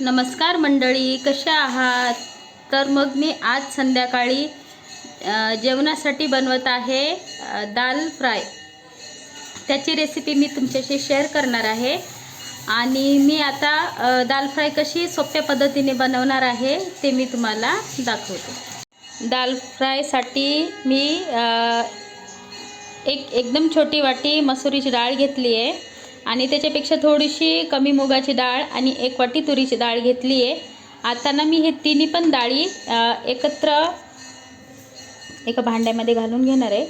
नमस्कार मंडळी कशा आहात? तर मग मी आज संध्याकाळी जेवणासाठी बनवत आहे दाल फ्राय. त्याची रेसिपी मी तुमच्याशी शेअर करणार आहे. आणि मी आता दाल फ्राय कशी सोप्या पद्धतीने बनवणार आहे ते मी तुम्हाला दाखवते. दाल फ्रायसाठी मी एक एकदम छोटी वाटी मसुरीची डाळ घेतली आहे. आणि त्याच्यापेक्षा थोडीशी कमी मुगाची डाळ आणि एक वाटी तुरीची डाळ घेतली आहे. आता ना मी हे तिन्ही पण डाळी एकत्र एका भांड्यामध्ये घालून घेणार आहे.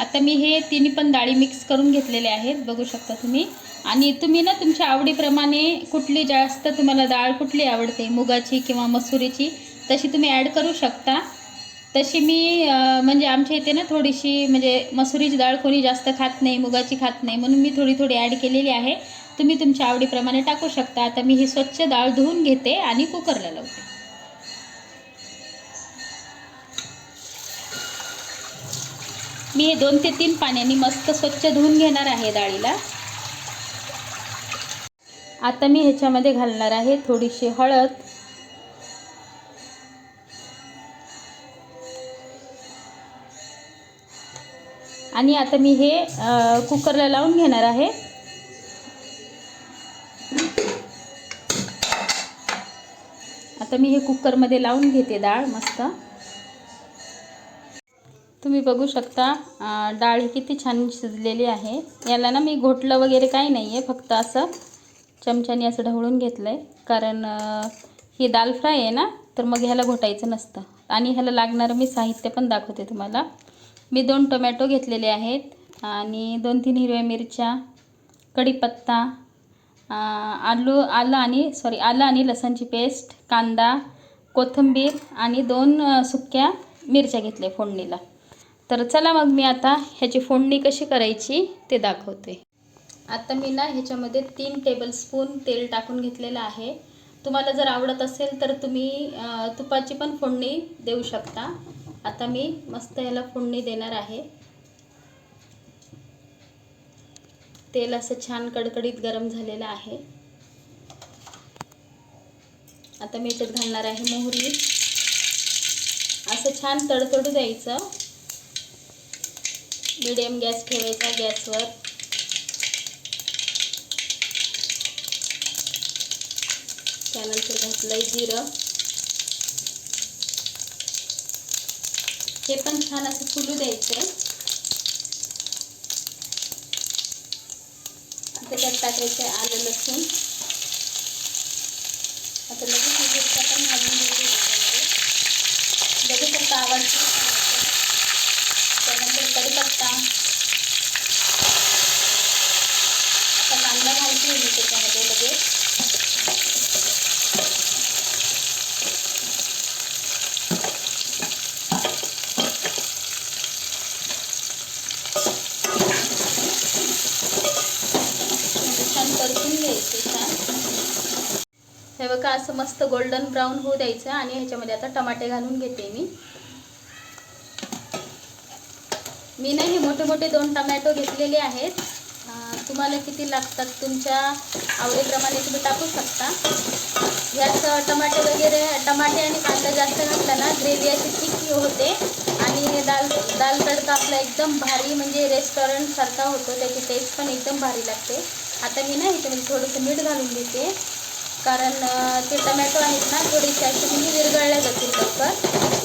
आता मी हे तिन्ही पण डाळी मिक्स करून घेतलेले आहेत बघू शकता तुम्ही. आणि तुम्ही ना तुमच्या आवडीप्रमाणे कुठली जास्त तुम्हाला डाळ कुठली आवडते मुगाची किंवा मसुरीची तशी तुम्ही ॲड करू शकता. तशी मी म्हणजे आमच्या इथे ना थोडीशी म्हणजे मसुरीची डाळ कोणी जास्त खात नाही मुगाची खात नाही म्हणून मी थोडी थोडी ॲड केलेली आहे. तुम्ही तुमच्या आवडीप्रमाणे टाकू शकता. आता मी ही स्वच्छ डाळ धुवून घेते आणि कुकरला लावते. मी हे दोन ते तीन पाण्याने मस्त स्वच्छ धुवून घेणार आहे डाळीला. आता मी ह्याच्यामध्ये घालणार आहे थोडीशी हळद. आणि आता मी हे कुकरला लावून घेणार आहे. आता मी हे कुकरमध्ये लावून घेते डाळ मस्त. तुम्ही बघू शकता डाळ ही किती छान शिजलेली आहे. याला ना मी घोटलं वगैरे काही नाही आहे फक्त असं चमच्याने असं ढवळून घेतलं आहे कारण ही दाल फ्राय आहे ना तर मग ह्याला घोटायचं नसतं. आणि ह्याला लागणारं मी साहित्य पण दाखवते तुम्हाला. मी दोन टोमॅटो घेतलेले आहेत आणि दोन तीन हिरव्या मिरच्या कढीपत्ता आलू आलं आणि सॉरी आलं आणि लसणची पेस्ट कांदा कोथिंबीर आणि दोन सुक्या मिरच्या घेतल्या फोडणीला. तर चला मग मी आता ह्याची फोडणी कशी करायची ते दाखवते. आता मी ना ह्याच्यामध्ये तीन टेबलस्पून तेल टाकून घेतलेलं आहे. तुम्हाला जर आवडत असेल तर तुम्ही तुपाची पण फोडणी देऊ शकता. आता मी मस्त ह्याला फोडणी देणार आहे. तेल असं छान कडकडीत गरम झालेलं आहे. आता मी याच्यात घालणार आहे मोहरी. असं छान तडतडू द्यायचं. मिडियम गॅस ठेवायचा गॅसवर. त्यानंतर घातलंय जिरं. हे पण छान असं फुलू द्यायचं. आहे आता त्यात टाकायचं आहे आलं लसूण. आता लगेच पण घालून घेते. त्याच्यामध्ये. बघू शकता आवाज त्यानंतर कढीपत्ता आता कांदा घालते मी त्याच्यामध्ये लगेच म्हणजे छान परतून घ्यायचे छान हे बघा असं मस्त गोल्डन ब्राऊन होऊ द्यायचं आणि ह्याच्यामध्ये आता टमाटे घालून घेते मी. मी ना हे मोठे मोठे दोन टमॅटो घेतलेले आहेत. तुम्हाला किती लागतात तुमच्या आवडीप्रमाणे तुम्ही टाकू शकता. यात टमाटे वगैरे टमाटे आणि कांदा जास्त घातला ना ग्रेव्ही अशी थिक होते. आणि दाल दाल तडका आपला एकदम भारी म्हणजे रेस्टॉरंटसारखा होतो त्याची टेस्ट पण एकदम भारी लागते. आता मी ना ह्याच्यामध्ये थोडंसं मीठ घालून घेते. कारण ते टमॅटो आहेत ना थोडेसे असे म्हणजे विरघळल्या जातील लवकर.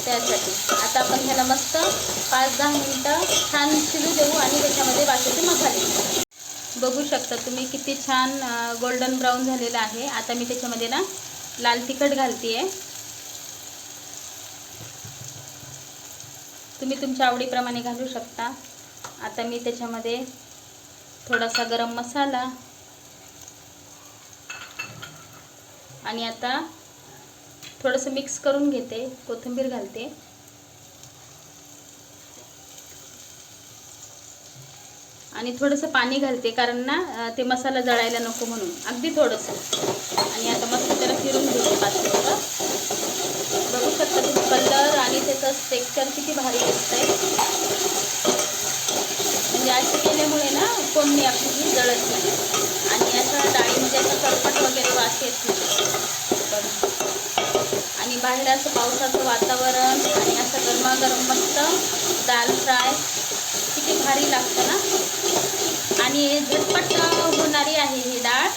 त्यासाठी. आता आपण ह्याला मस्त पाच दहा मिनटं छान शिजू देऊ आणि त्याच्यामध्ये बाकीचे मसाले. बघू शकता तुम्ही किती छान गोल्डन ब्राऊन झालेलं आहे. आता मी त्याच्यामध्ये ना लाल तिखट घालते आहे तुम्ही तुमच्या आवडीप्रमाणे घालू शकता. आता मी त्याच्यामध्ये थोडासा गरम मसाला आणि आता थोडंसं मिक्स करून घेते कोथिंबीर घालते. आणि थोडंसं पाणी घालते कारण ना ते मसाला जळायला नको म्हणून. अगदी थोडंसं. आणि आता मस्त त्याला फिरून घेते पाच मिनिटं बघू शकता तुम्ही कलर आणि त्याचं टेक्स्चर किती भारी दिसतंय. म्हणजे असे केल्यामुळे ना कोंबडी आपली जळत नाही. आणि असं डाळीमध्ये असं वगैरे वास येत नाही. आणि बाहेर असं पावसाचं वातावरण आणि असं गरमागरम मस्त दाल फ्राय किती भारी लागतं ना? आणि झटपट होणारी आहे ही डाळ.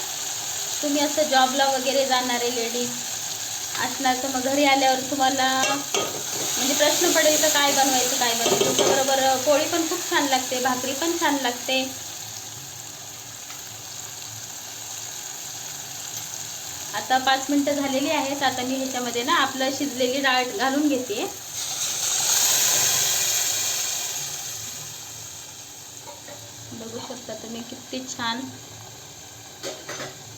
तुम्ही असं जॉबला वगैरे जाणारे लेडीज असणार तर मग घरी आल्यावर तुम्हाला म्हणजे प्रश्न पडेल तर काय बनवायचं काय बनवायचं? त्याच्याबरोबर पोळी पण खूप छान लागते भाकरी पण छान लागते. आता पाच मिनटं झालेली आहेत. आता मी ह्याच्यामध्ये ना आपलं शिजलेली डाळ घालून घेते. बघू शकता तुम्ही किती छान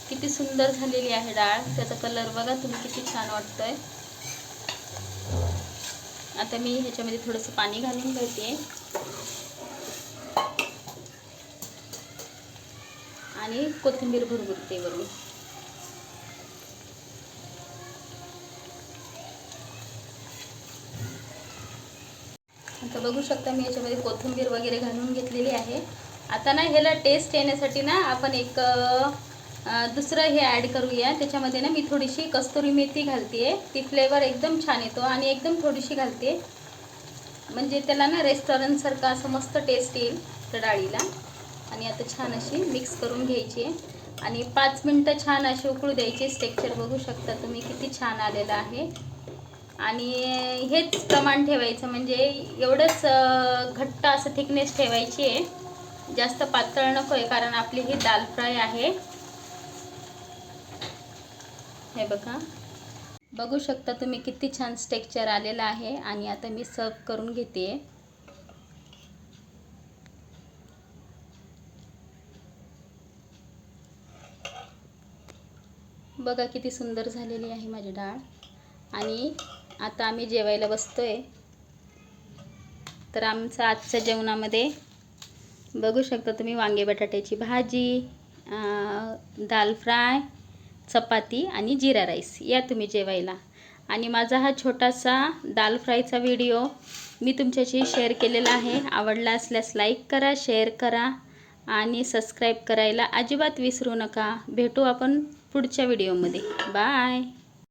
किती सुंदर झालेली आहे डाळ. त्याचा कलर बघा तुम्ही किती छान वाटतोय. आता मी ह्याच्यामध्ये थोडंसं पाणी घालून घेते. आणि कोथिंबीर भरभरते वरून. आता बघू शकता मी याच्यामध्ये कोथिंबीर वगैरे घालून घेतलेली आहे. आता ना ह्याला टेस्ट येण्यासाठी ना आपण एक दुसरं हे ॲड करूया. त्याच्यामध्ये ना मी थोडीशी कस्तुरी मेथी घालते ती फ्लेवर एकदम छान येतो आणि एकदम थोडीशी घालते. म्हणजे त्याला ना रेस्टॉरंटसारखं असं मस्त टेस्ट येईल त्या डाळीला. आणि आता छान अशी मिक्स करून घ्यायची आहे. आणि पाच मिनटं छान अशी उकळू द्यायची. स्टेक्चर बघू शकता तुम्ही किती छान आलेलं आहे. आणि हेच प्रमाण ठेवायचं म्हणजे एवढंच घट्ट असं थिकनेस ठेवायची आहे. जास्त पातळ नको आहे कारण आपली ही दाल फ्राय आहे. हे बघा. बघू शकता तुम्ही किती छान स्टेक्चर आलेलं आहे आणि आता मी सर्व करून घेते. बघा किती सुंदर झालेली आहे माझी डाळ. आणि आता आम्ही जेवायला बसतो आहे तर आमचं आजच्या जेवणामध्ये बघू शकता तुम्ही वांगे बटाट्याची भाजी दाल फ्राय चपाती आणि जिरा राईस या तुम्ही जेवायला. आणि माझा हा छोटासा दाल फ्रायचा व्हिडिओ मी तुमच्याशी शेअर केलेला आहे. आवडला असल्यास लाईक करा शेअर करा आणि सबस्क्राईब करायला अजिबात विसरू नका. भेटू आपण पुढच्या व्हिडिओमध्ये. बाय!